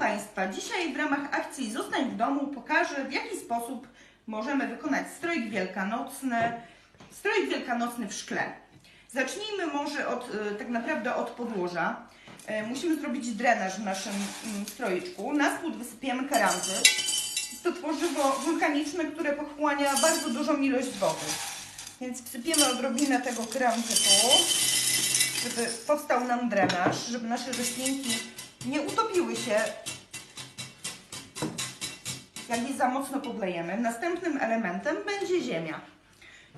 Państwa, dzisiaj w ramach akcji Zostań w domu pokażę w jaki sposób możemy wykonać strojk wielkanocny, strojk wielkanocny w szkle. Zacznijmy może od, e, tak naprawdę od podłoża. E, Musimy zrobić drenaż w naszym mm, stroiczku. Na spód wysypiemy karanty. Jest to tworzywo wulkaniczne, które pochłania bardzo dużą ilość wody. Więc wsypiemy odrobinę tego keramzytu, żeby powstał nam drenaż, żeby nasze roślinki nie utopiły się, jak je za mocno podlejemy. Następnym elementem będzie ziemia.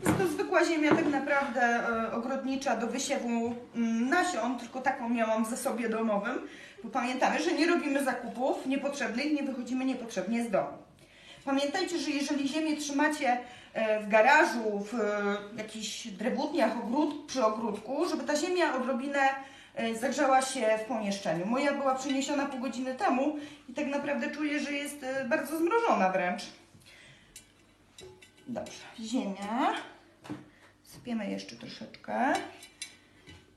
Jest to zwykła ziemia, tak naprawdę e, ogrodnicza do wysiewu mm, nasion, tylko taką miałam ze sobie domowym, bo pamiętamy, że nie robimy zakupów niepotrzebnych, nie wychodzimy niepotrzebnie z domu. Pamiętajcie, że jeżeli ziemię trzymacie e, w garażu, w e, jakichś drewutniach ogród, przy ogródku, żeby ta ziemia odrobinę zagrzała się w pomieszczeniu. Moja była przeniesiona pół godziny temu i tak naprawdę czuję, że jest e, bardzo zmrożona wręcz. Dobrze, ziemia. Sypiemy jeszcze troszeczkę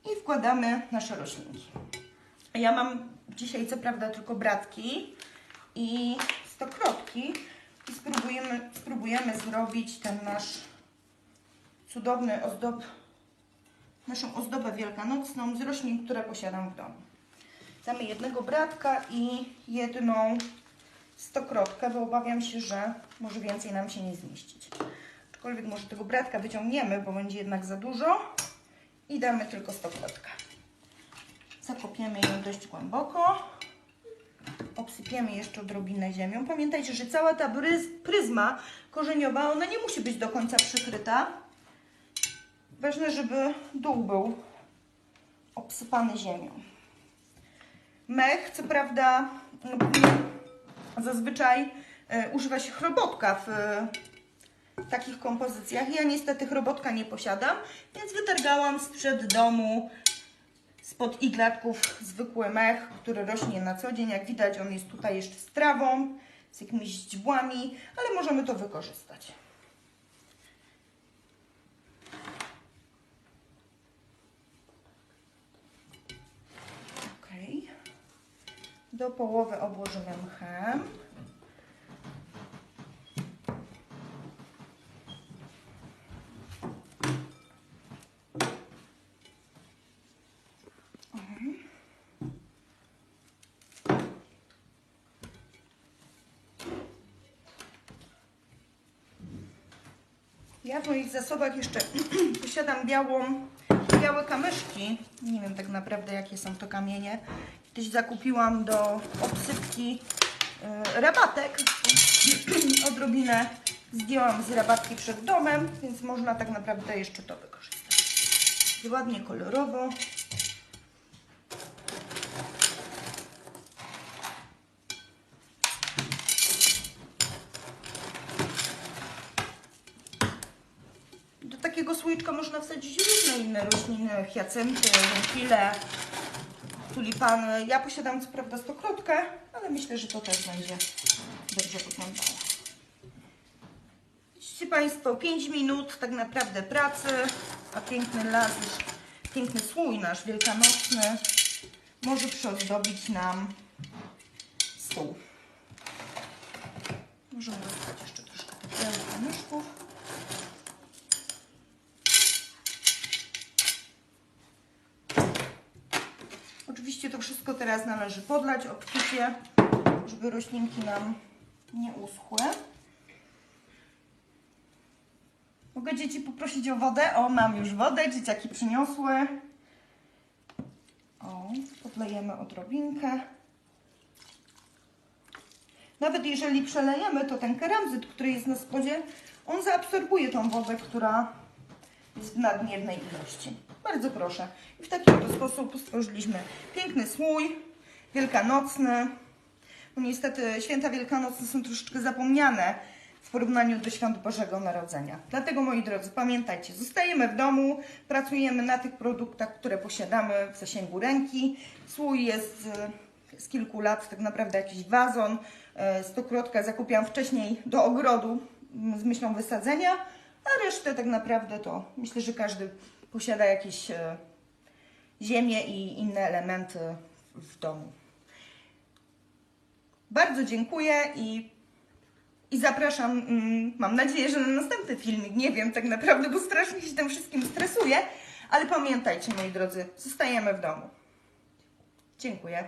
i wkładamy nasze roślinki. Ja mam dzisiaj co prawda tylko bratki i stokrotki i spróbujemy, spróbujemy zrobić ten nasz cudowny ozdob, naszą ozdobę wielkanocną z roślin, które posiadam w domu. Damy jednego bratka i jedną stokrotkę, bo obawiam się, że może więcej nam się nie zmieścić. Aczkolwiek może tego bratka wyciągniemy, bo będzie jednak za dużo i damy tylko stokrotkę. Zakopiemy ją dość głęboko. Obsypiemy jeszcze odrobinę ziemią. Pamiętajcie, że cała ta pryzma korzeniowa, ona nie musi być do końca przykryta. Ważne, żeby dół był obsypany ziemią. Mech, co prawda, zazwyczaj e, używa się chrobotka w e, takich kompozycjach. Ja niestety chrobotka nie posiadam, więc wytargałam sprzed domu spod iglatków zwykły mech, który rośnie na co dzień. Jak widać, on jest tutaj jeszcze z trawą, z jakimiś źdźbłami, ale możemy to wykorzystać. Do połowy obłożymy mchem. Ja w moich zasobach jeszcze posiadam białą, białe kamyszki. Nie wiem tak naprawdę jakie są to kamienie. Kiedyś zakupiłam do obsypki y, rabatek. Odrobinę zdjęłam z rabatki przed domem, więc można tak naprawdę jeszcze to wykorzystać. Ładnie kolorowo. Do takiego słoiczka można wsadzić różne inne rośliny, hiacynty, file, tulipany. Ja posiadam co prawda stokrotkę, ale myślę, że to też będzie dobrze wyglądało. Widzicie Państwo, 5 minut tak naprawdę pracy, a piękny las, piękny słój nasz wielkanocny może przyozdobić nam stół. Możemy dodać jeszcze troszkę tych białych Oczywiście to wszystko teraz należy podlać obficie, żeby roślinki nam nie uschły. Mogę dzieci poprosić o wodę? O, mam już wodę, dzieciaki przyniosły. O, podlejemy odrobinkę. Nawet jeżeli przelejemy, to ten keramzyt, który jest na spodzie, on zaabsorbuje tą wodę, która jest w nadmiernej ilości. Bardzo proszę. I w taki oto sposób stworzyliśmy piękny słój wielkanocny. Bo niestety święta wielkanocne są troszeczkę zapomniane w porównaniu do świąt Bożego Narodzenia. Dlatego, moi drodzy, pamiętajcie, zostajemy w domu, pracujemy na tych produktach, które posiadamy w zasięgu ręki. Słój jest e, z kilku lat, tak naprawdę jakiś wazon. e, Stokrotkę zakupiłam wcześniej do ogrodu z myślą wysadzenia, a resztę tak naprawdę to myślę, że każdy posiada jakieś e, ziemię i inne elementy w domu. Bardzo dziękuję i, i zapraszam, mm, mam nadzieję, że na następny filmik. Nie wiem tak naprawdę, bo strasznie się tym wszystkim stresuję, ale pamiętajcie, moi drodzy, zostajemy w domu. Dziękuję.